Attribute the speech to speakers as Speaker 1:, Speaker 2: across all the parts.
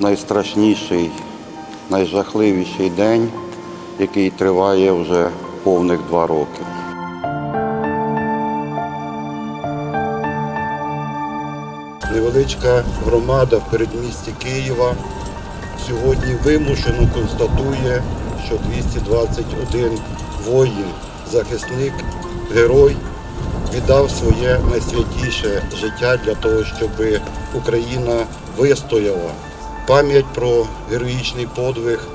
Speaker 1: найстрашніший, найжахливіший день, який триває вже повних два роки. Невеличка громада в передмісті Києва сьогодні вимушено констатує, що 221 воїн, захисник, герой віддав своє найсвятіше життя для того, щоб Україна вистояла. Пам'ять про героїчний подвиг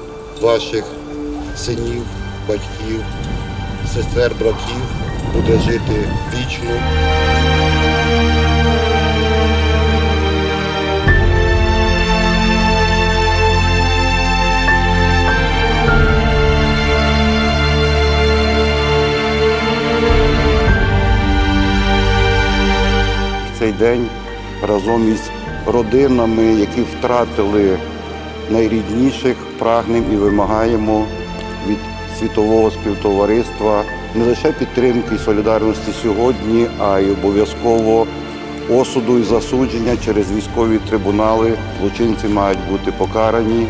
Speaker 1: ваших синів, батьків, сестер, братів буде жити вічно. цей день разом із родинами, які втратили найрідніших, прагнемо і вимагаємо від світового співтовариства не лише підтримки і солідарності сьогодні, а й обов'язково осуду і засудження через військові трибунали. Злочинці мають бути покарані.